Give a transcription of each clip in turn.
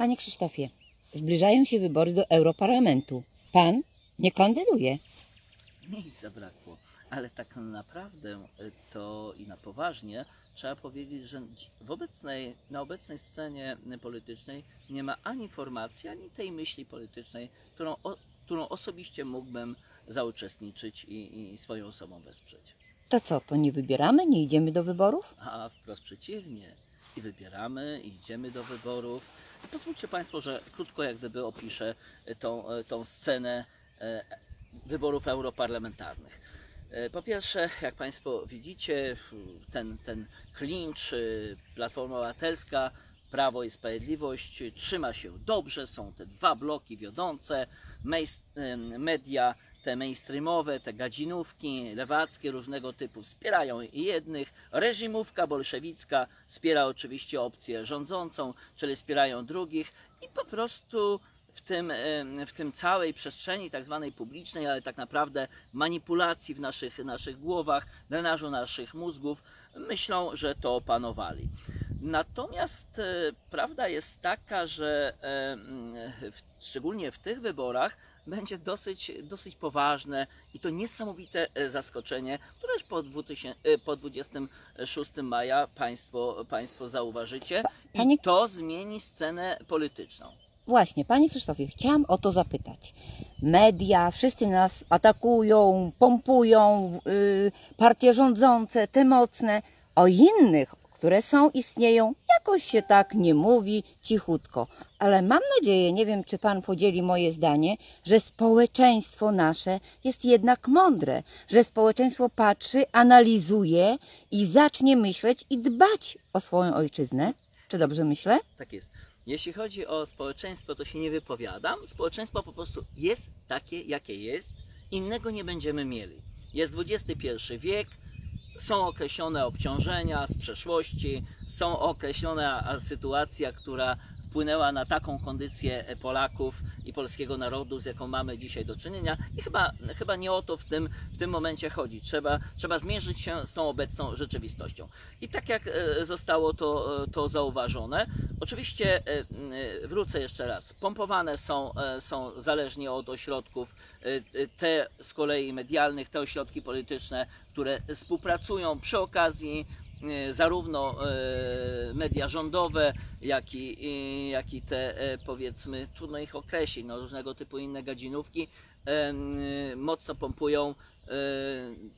Panie Krzysztofie, zbliżają się wybory do Europarlamentu. Pan nie kandyduje. Miejsc zabrakło. Ale tak naprawdę to i na poważnie trzeba powiedzieć, że w obecnej, na obecnej scenie politycznej nie ma ani formacji, ani tej myśli politycznej, którą, o, którą osobiście mógłbym zauczestniczyć i, i swoją osobą wesprzeć. To co, to nie wybieramy, nie idziemy do wyborów? A wprost przeciwnie. I wybieramy, i idziemy do wyborów. Pozwólcie Państwo, że krótko jak gdyby opiszę e, tą, e, tą scenę e, wyborów europarlamentarnych. Po pierwsze, jak Państwo widzicie, ten, ten klincz, Platforma Obywatelska, Prawo i Sprawiedliwość trzyma się dobrze, są te dwa bloki wiodące, media te mainstreamowe, te gadzinówki lewackie różnego typu wspierają jednych, reżimówka bolszewicka wspiera oczywiście opcję rządzącą, czyli wspierają drugich i po prostu w tym, w tym całej przestrzeni tak zwanej publicznej, ale tak naprawdę manipulacji w naszych, naszych głowach, drenażu naszych mózgów, myślą, że to opanowali. Natomiast e, prawda jest taka, że e, w, szczególnie w tych wyborach będzie dosyć, dosyć poważne i to niesamowite e, zaskoczenie, które po, 2000, e, po 26 maja Państwo, państwo zauważycie Panie- i to zmieni scenę polityczną. Właśnie, Panie Krzysztofie, chciałam o to zapytać. Media, wszyscy nas atakują, pompują, yy, partie rządzące, te mocne. O innych, które są, istnieją, jakoś się tak nie mówi, cichutko. Ale mam nadzieję, nie wiem, czy Pan podzieli moje zdanie, że społeczeństwo nasze jest jednak mądre, że społeczeństwo patrzy, analizuje i zacznie myśleć i dbać o swoją ojczyznę. Czy dobrze myślę? Tak jest. Jeśli chodzi o społeczeństwo, to się nie wypowiadam. Społeczeństwo po prostu jest takie, jakie jest. Innego nie będziemy mieli. Jest XXI wiek, są określone obciążenia z przeszłości, są określona a, sytuacja, która wpłynęła na taką kondycję e, Polaków i polskiego narodu, z jaką mamy dzisiaj do czynienia. I chyba, chyba nie o to w tym, w tym momencie chodzi. Trzeba, trzeba zmierzyć się z tą obecną rzeczywistością. I tak jak e, zostało to, e, to zauważone, oczywiście wrócę jeszcze raz. Pompowane są, są zależnie od ośrodków, te z kolei medialnych, te ośrodki polityczne, które współpracują przy okazji zarówno e, media rządowe, jak i, jak i te e, powiedzmy, trudno ich określić, no, różnego typu inne gadzinówki, e, mocno pompują e,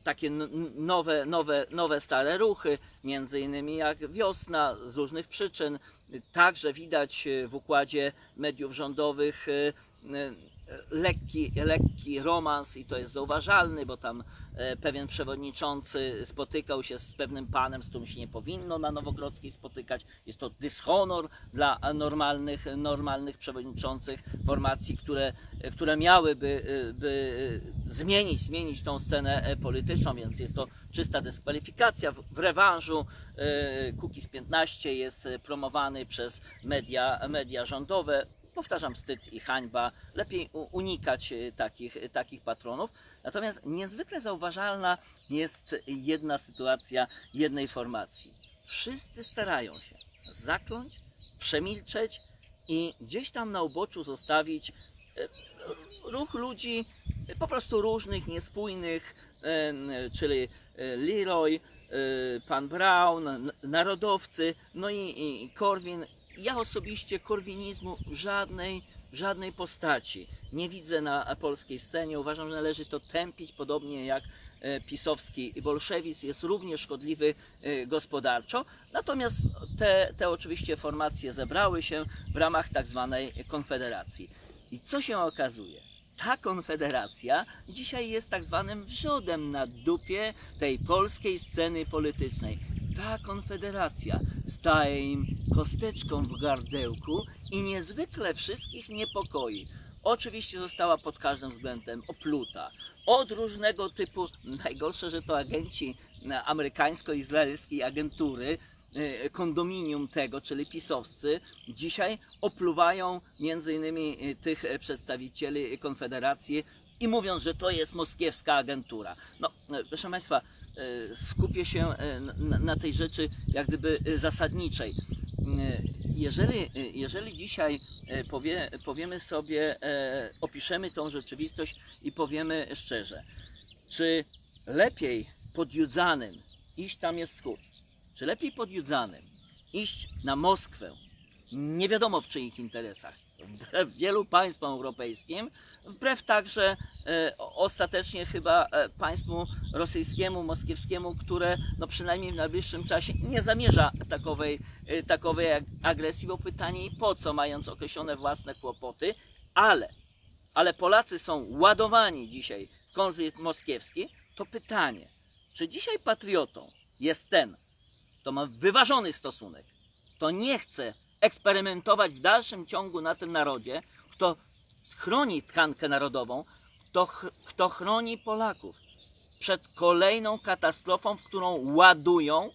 takie nowe, nowe, nowe stare ruchy, między innymi jak wiosna z różnych przyczyn. Także widać e, w układzie mediów rządowych e, e, lekki, lekki romans i to jest zauważalny, bo tam e, pewien przewodniczący spotykał się z pewnym panem, z którym się nie powinno na Nowogrodzkiej spotykać. Jest to dyshonor dla normalnych, normalnych przewodniczących formacji, które, które miałyby e, by zmienić, zmienić tą scenę e, polityczną, więc jest to czysta dyskwalifikacja. W, rewanżu e, Kukiz 15 jest e, promowany przez media, media rządowe. Powtarzam, wstyd i hańba. Lepiej unikać e, takich, takich patronów. Natomiast niezwykle zauważalna jest jedna sytuacja jednej formacji. Wszyscy starają się zakląć, przemilczeć i gdzieś tam na uboczu zostawić e, ruch ludzi e, po prostu różnych, niespójnych, czyli e, Leroy, e, pan Brown, narodowcy, no i, Korwin. Ja osobiście korwinizmu żadnej, żadnej postaci nie widzę na polskiej scenie. Uważam, że należy to tępić, podobnie jak e, pisowski bolszewizm jest równie szkodliwy e, gospodarczo. Natomiast te, te oczywiście formacje zebrały się w ramach tak zwanej konfederacji. I co się okazuje? Ta konfederacja dzisiaj jest tak zwanym wrzodem na dupie tej polskiej sceny politycznej. Ta konfederacja staje im kosteczką w gardełku i niezwykle wszystkich niepokoi. Oczywiście została pod każdym względem opluta. Od różnego typu, najgorsze, że to agenci amerykańsko-izraelskiej agentury, e, kondominium tego, czyli pisowscy, dzisiaj opluwają między innymi e, tych e, przedstawicieli Konfederacji i mówiąc, że to jest moskiewska agentura. No, e, proszę Państwa, e, skupię się e, na, tej rzeczy jak gdyby zasadniczej. Jeżeli, jeżeli dzisiaj powie, powiemy sobie, opiszemy tą rzeczywistość i powiemy szczerze, czy lepiej pod Judzanem iść tam jest wschód, czy lepiej pod Judzanem iść na Moskwę, nie wiadomo w czyich interesach, wbrew wielu państwom europejskim, wbrew także e, ostatecznie chyba e, państwu rosyjskiemu, moskiewskiemu, które no przynajmniej w najbliższym czasie nie zamierza takowej, e, takowej ag- agresji, bo pytanie po co, mając określone własne kłopoty, ale, ale Polacy są ładowani dzisiaj w konflikt moskiewski, to pytanie, czy dzisiaj patriotą jest ten, kto ma wyważony stosunek, kto nie chce eksperymentować w dalszym ciągu na tym narodzie, kto chroni tkankę narodową, kto, kto chroni Polaków. Przed kolejną katastrofą, w którą ładują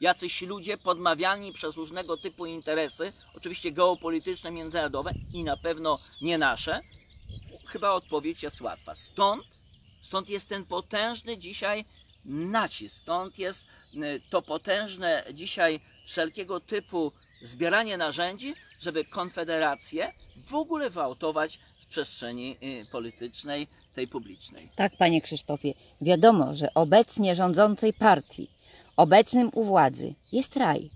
jacyś ludzie podmawiani przez różnego typu interesy, oczywiście geopolityczne, międzynarodowe i na pewno nie nasze, chyba odpowiedź jest łatwa. Stąd, stąd jest ten potężny dzisiaj nacisk, stąd jest y, to potężne dzisiaj wszelkiego typu zbieranie narzędzi, żeby konfederację w ogóle wyautować z przestrzeni y, politycznej, tej publicznej. Tak, panie Krzysztofie, wiadomo, że obecnie rządzącej partii, obecnym u władzy jest raj.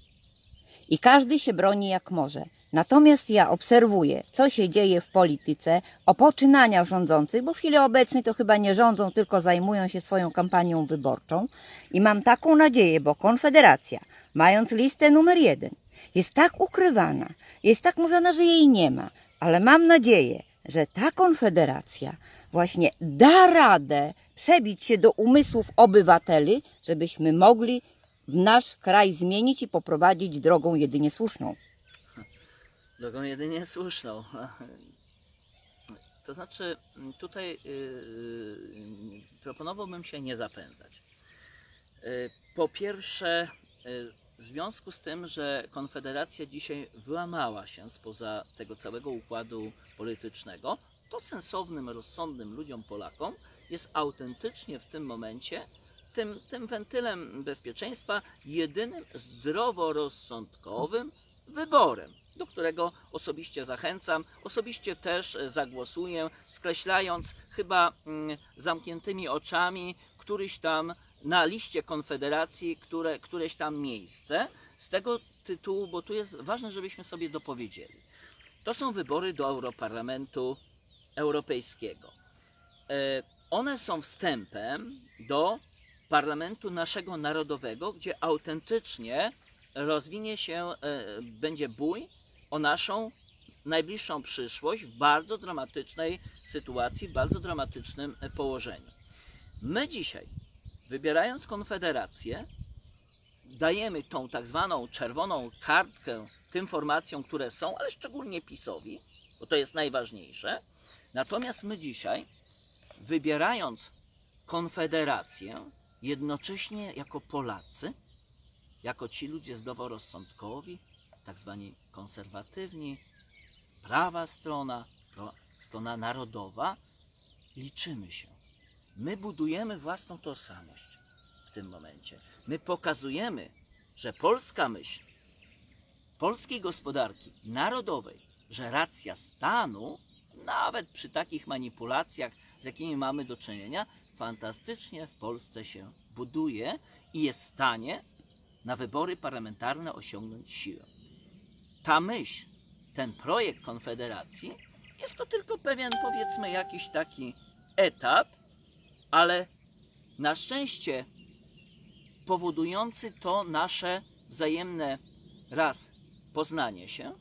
I każdy się broni jak może. Natomiast ja obserwuję, co się dzieje w polityce, o poczynaniach rządzących, bo w chwili obecnej to chyba nie rządzą, tylko zajmują się swoją kampanią wyborczą. I mam taką nadzieję, bo Konfederacja, mając listę numer jeden, jest tak ukrywana, jest tak mówiona, że jej nie ma, ale mam nadzieję, że ta Konfederacja właśnie da radę przebić się do umysłów obywateli, żebyśmy mogli nasz kraj zmienić i poprowadzić drogą jedynie słuszną. Drogą jedynie słuszną. To znaczy, tutaj y, y, proponowałbym się nie zapędzać. Y, Po pierwsze, w związku z tym, że Konfederacja dzisiaj wyłamała się spoza tego całego układu politycznego, to sensownym, rozsądnym ludziom, Polakom jest autentycznie w tym momencie tym, tym wentylem bezpieczeństwa jedynym zdroworozsądkowym wyborem, do którego osobiście zachęcam. Osobiście też e, zagłosuję, skreślając chyba mm, zamkniętymi oczami któryś tam na liście Konfederacji, które, któreś tam miejsce. Z tego tytułu, bo tu jest ważne, żebyśmy sobie dopowiedzieli. To są wybory do Europarlamentu Europejskiego. E, One są wstępem do parlamentu naszego narodowego, gdzie autentycznie rozwinie się, e, będzie bój o naszą najbliższą przyszłość w bardzo dramatycznej sytuacji, w bardzo dramatycznym e, położeniu. My dzisiaj, wybierając Konfederację, dajemy tą tak zwaną czerwoną kartkę tym formacjom, które są, ale szczególnie PiSowi, bo to jest najważniejsze. Natomiast my dzisiaj, wybierając Konfederację, jednocześnie jako Polacy, jako ci ludzie zdroworozsądkowi, tak zwani konserwatywni, prawa strona, strona narodowa, liczymy się. My budujemy własną tożsamość w tym momencie. My pokazujemy, że polska myśl, polskiej gospodarki narodowej, że racja stanu, nawet przy takich manipulacjach, z jakimi mamy do czynienia, fantastycznie w Polsce się buduje i jest w stanie na wybory parlamentarne osiągnąć siłę. Ta myśl, ten projekt Konfederacji jest to tylko pewien, powiedzmy, jakiś taki etap, ale na szczęście powodujący to nasze wzajemne raz poznanie się,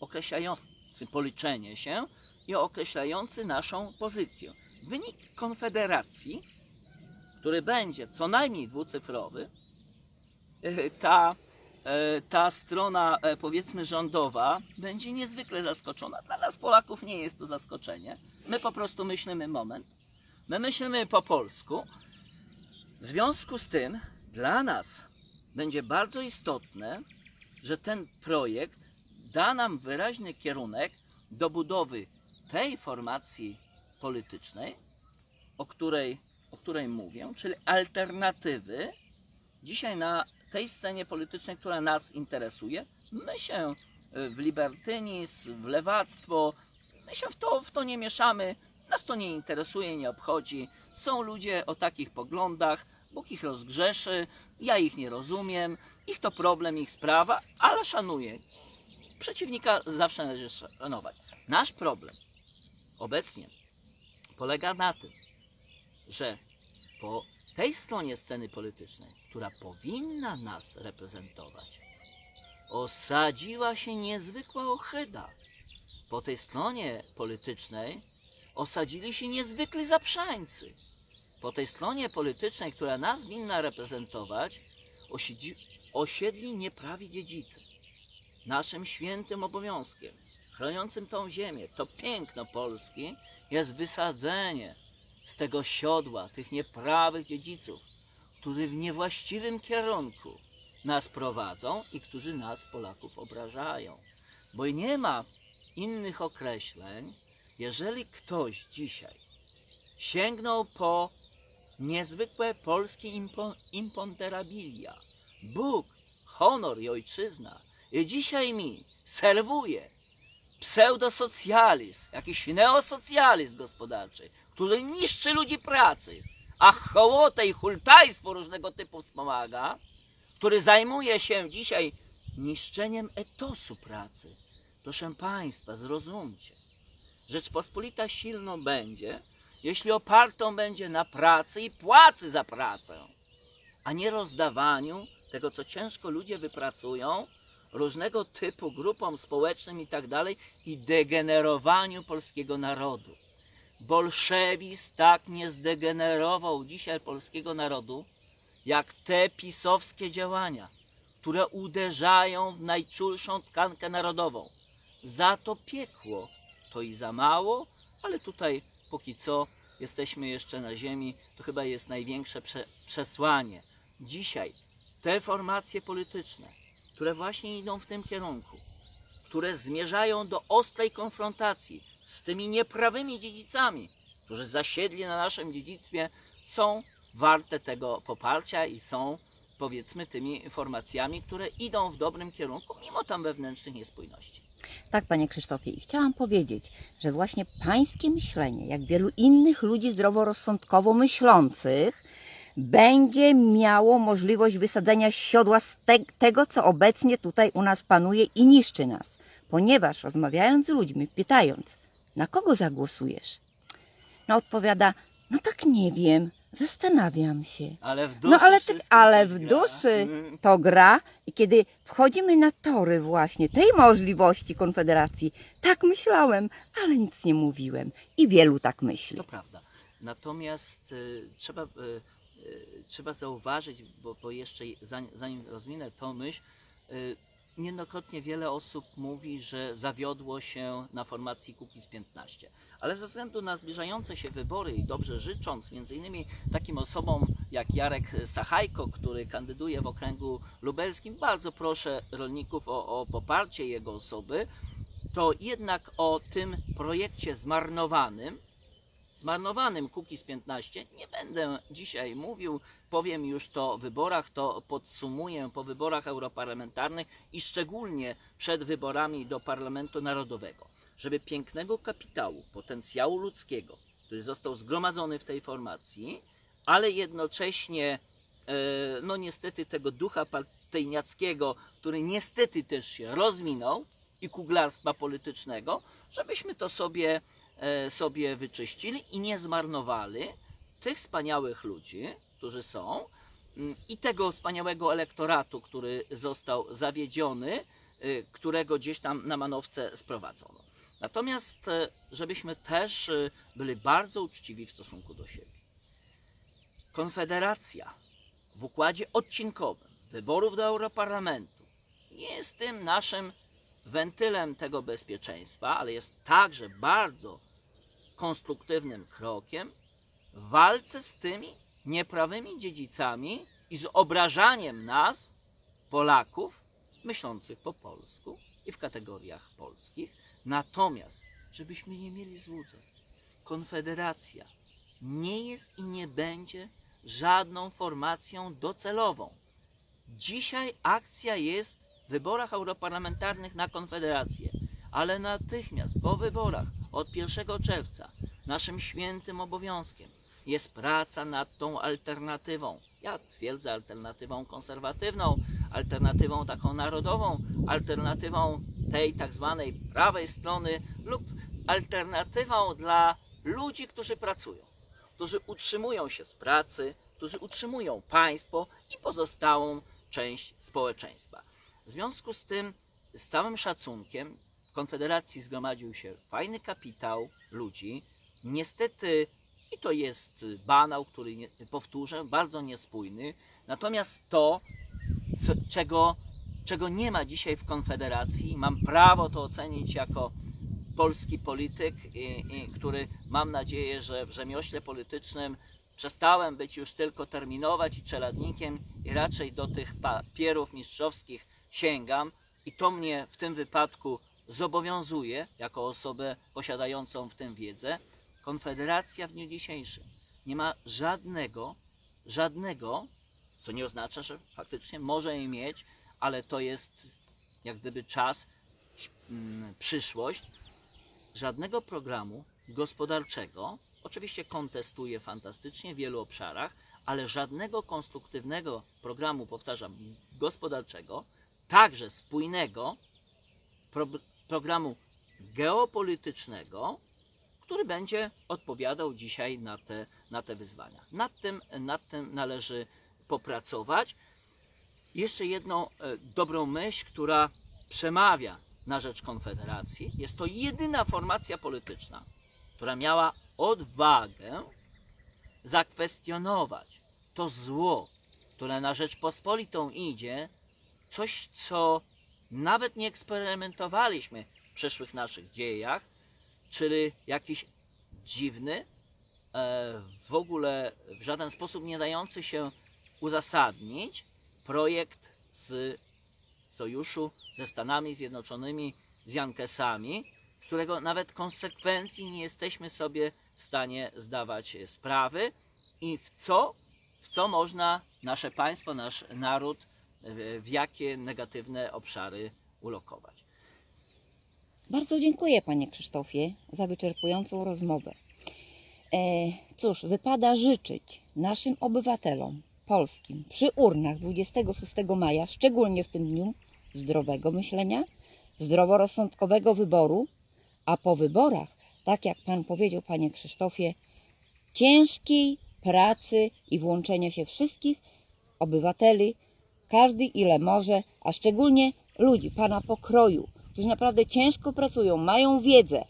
określający policzenie się i określający naszą pozycję. Wynik konfederacji, który będzie co najmniej dwucyfrowy, ta, e, ta strona, e, powiedzmy, rządowa będzie niezwykle zaskoczona. Dla nas, Polaków, nie jest to zaskoczenie. My po prostu myślimy moment. My myślimy po polsku. W związku z tym, dla nas będzie bardzo istotne, że ten projekt da nam wyraźny kierunek do budowy tej formacji politycznej, o której, o której mówię, czyli alternatywy dzisiaj na tej scenie politycznej, która nas interesuje. My się y, w libertynizm, w lewactwo. My się w to, w to nie mieszamy, nas to nie interesuje, nie obchodzi. Są ludzie o takich poglądach, Bóg ich rozgrzeszy, ja ich nie rozumiem, ich to problem, ich sprawa, ale szanuję. Przeciwnika zawsze należy szanować. Nasz problem obecnie polega na tym, że po tej stronie sceny politycznej, która powinna nas reprezentować, osadziła się niezwykła ochyda. Po tej stronie politycznej osadzili się niezwykli zaprzańcy. Po tej stronie politycznej, która nas winna reprezentować, osiedzi, osiedli nieprawi dziedzice. Naszym świętym obowiązkiem, chroniącym tą ziemię, to piękno Polski, jest wysadzenie z tego siodła tych nieprawych dziedziców, którzy w niewłaściwym kierunku nas prowadzą i którzy nas, Polaków, obrażają. Bo nie ma innych określeń, jeżeli ktoś dzisiaj sięgnął po niezwykłe polskie impo, imponderabilia, Bóg, honor i ojczyzna, i dzisiaj mi serwuje pseudosocjalizm, jakiś neosocjalizm gospodarczy, który niszczy ludzi pracy, a hołotę i hultajstwo różnego typu wspomaga, który zajmuje się dzisiaj niszczeniem etosu pracy. Proszę Państwa, zrozumcie. Rzeczpospolita silną będzie, jeśli opartą będzie na pracy i płacy za pracę, a nie rozdawaniu tego, co ciężko ludzie wypracują, różnego typu grupom społecznym i tak dalej, i degenerowaniu polskiego narodu. Bolszewizm tak nie zdegenerował dzisiaj polskiego narodu, jak te pisowskie działania, które uderzają w najczulszą tkankę narodową. Za to piekło to i za mało, ale tutaj póki co jesteśmy jeszcze na ziemi, to chyba jest największe prze przesłanie. Dzisiaj te formacje polityczne, które właśnie idą w tym kierunku, które zmierzają do ostrej konfrontacji z tymi nieprawymi dziedzicami, którzy zasiedli na naszym dziedzictwie, są warte tego poparcia i są powiedzmy tymi formacjami, które idą w dobrym kierunku, mimo tam wewnętrznych niespójności. Tak, panie Krzysztofie, i chciałam powiedzieć, że właśnie pańskie myślenie, jak wielu innych ludzi zdroworozsądkowo myślących, będzie miało możliwość wysadzenia siodła z te, tego, co obecnie tutaj u nas panuje i niszczy nas. Ponieważ rozmawiając z ludźmi, pytając, na kogo zagłosujesz? No odpowiada, no tak nie wiem, zastanawiam się. Ale w duszy No ale, czek- ale w gra. duszy Mm. to gra i kiedy wchodzimy na tory właśnie tej możliwości konfederacji, tak myślałem, ale nic nie mówiłem i wielu tak myśli. To prawda. Natomiast y, trzeba, y, y, trzeba zauważyć, bo, bo jeszcze zanim, zanim rozwinę tą myśl, y, niejednokrotnie wiele osób mówi, że zawiodło się na formacji Kukiz 15. Ale ze względu na zbliżające się wybory i dobrze życząc między innymi takim osobom jak Jarek Sachajko, który kandyduje w okręgu lubelskim, bardzo proszę rolników o, o poparcie jego osoby, to jednak o tym projekcie zmarnowanym, zmarnowanym Kukiz 15 nie będę dzisiaj mówił, powiem już to o wyborach, to podsumuję po wyborach europarlamentarnych i szczególnie przed wyborami do Parlamentu Narodowego, żeby pięknego kapitału, potencjału ludzkiego, który został zgromadzony w tej formacji, ale jednocześnie e, no niestety tego ducha partyjniackiego, który niestety też się rozwinął i kuglarstwa politycznego, żebyśmy to sobie sobie wyczyścili i nie zmarnowali tych wspaniałych ludzi, którzy są mm, i tego wspaniałego elektoratu, który został zawiedziony, y, którego gdzieś tam na manowce sprowadzono. Natomiast, e, żebyśmy też y, byli bardzo uczciwi w stosunku do siebie. Konfederacja w układzie odcinkowym wyborów do Europarlamentu nie jest tym naszym wentylem tego bezpieczeństwa, ale jest także bardzo konstruktywnym krokiem w walce z tymi nieprawymi dziedzicami i z obrażaniem nas, Polaków, myślących po polsku i w kategoriach polskich. Natomiast, żebyśmy nie mieli złudzeń, Konfederacja nie jest i nie będzie żadną formacją docelową. Dzisiaj akcja jest wyborach europarlamentarnych na Konfederację, ale natychmiast po wyborach od 1 czerwca naszym świętym obowiązkiem jest praca nad tą alternatywą. Ja twierdzę alternatywą konserwatywną, alternatywą taką narodową, alternatywą tej tak zwanej prawej strony lub alternatywą dla ludzi, którzy pracują, którzy utrzymują się z pracy, którzy utrzymują państwo i pozostałą część społeczeństwa. W związku z tym, z całym szacunkiem, Konfederacji zgromadził się fajny kapitał ludzi. Niestety, i to jest banał, który nie, powtórzę, bardzo niespójny. Natomiast to, co, czego, czego nie ma dzisiaj w Konfederacji, mam prawo to ocenić jako polski polityk, i, i, który mam nadzieję, że w rzemiośle politycznym przestałem być już tylko terminować i czeladnikiem i raczej do tych papierów mistrzowskich sięgam i to mnie w tym wypadku zobowiązuje jako osobę posiadającą w tym wiedzę. Konfederacja w dniu dzisiejszym nie ma żadnego, żadnego, co nie oznacza, że faktycznie może je mieć, ale to jest jak gdyby czas, mm, przyszłość, żadnego programu gospodarczego, oczywiście kontestuje fantastycznie w wielu obszarach, ale żadnego konstruktywnego programu, powtarzam, gospodarczego, także spójnego programu geopolitycznego, który będzie odpowiadał dzisiaj na te, na te wyzwania. Nad tym, nad tym należy popracować. Jeszcze jedną e, dobrą myśl, która przemawia na rzecz Konfederacji. Jest to jedyna formacja polityczna, która miała odwagę zakwestionować to zło, które na Rzeczpospolitą idzie, coś, co nawet nie eksperymentowaliśmy w przeszłych naszych dziejach, czyli jakiś dziwny, e, w ogóle w żaden sposób nie dający się uzasadnić projekt z sojuszu ze Stanami Zjednoczonymi, z Jankesami, którego nawet konsekwencji nie jesteśmy sobie w stanie zdawać sprawy i w co, w co można nasze państwo, nasz naród, w, jakie negatywne obszary ulokować. Bardzo dziękuję Panie Krzysztofie za wyczerpującą rozmowę. E, cóż, wypada życzyć naszym obywatelom polskim przy urnach 26 maja, szczególnie w tym dniu, zdrowego myślenia, zdroworozsądkowego wyboru, a po wyborach, tak jak Pan powiedział, Panie Krzysztofie, ciężkiej pracy i włączenia się wszystkich obywateli, każdy ile może, a szczególnie ludzi Pana pokroju, którzy naprawdę ciężko pracują, mają wiedzę e,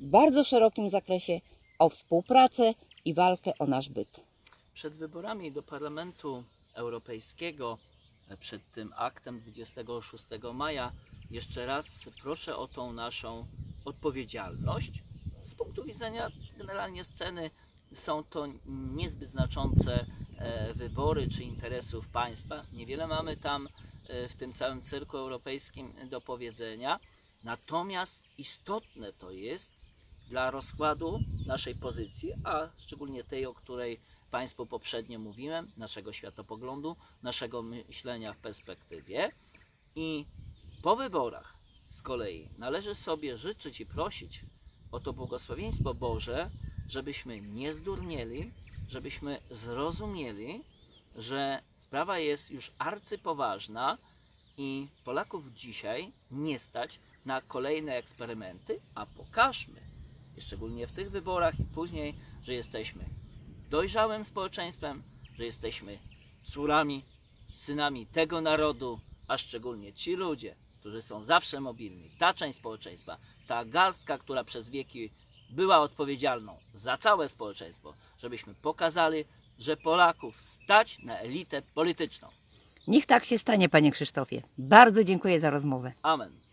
w bardzo szerokim zakresie o współpracę i walkę o nasz byt. Przed wyborami do Parlamentu Europejskiego, e, przed tym aktem 26 maja, jeszcze raz proszę o tą naszą odpowiedzialność. Z punktu widzenia generalnie sceny są to niezbyt znaczące wybory czy interesów państwa. Niewiele mamy tam e, w tym całym cyrku europejskim do powiedzenia. Natomiast istotne to jest dla rozkładu naszej pozycji, a szczególnie tej, o której Państwu poprzednio mówiłem, naszego światopoglądu, naszego myślenia w perspektywie. I po wyborach z kolei należy sobie życzyć i prosić o to błogosławieństwo Boże, żebyśmy nie zdurnieli, żebyśmy zrozumieli, że sprawa jest już arcypoważna i Polaków dzisiaj nie stać na kolejne eksperymenty, a pokażmy, szczególnie w tych wyborach i później, że jesteśmy dojrzałym społeczeństwem, że jesteśmy córami, synami tego narodu, a szczególnie ci ludzie, którzy są zawsze mobilni, ta część społeczeństwa, ta garstka, która przez wieki była odpowiedzialną za całe społeczeństwo, żebyśmy pokazali, że Polaków stać na elitę polityczną. Niech tak się stanie, Panie Krzysztofie. Bardzo dziękuję za rozmowę. Amen.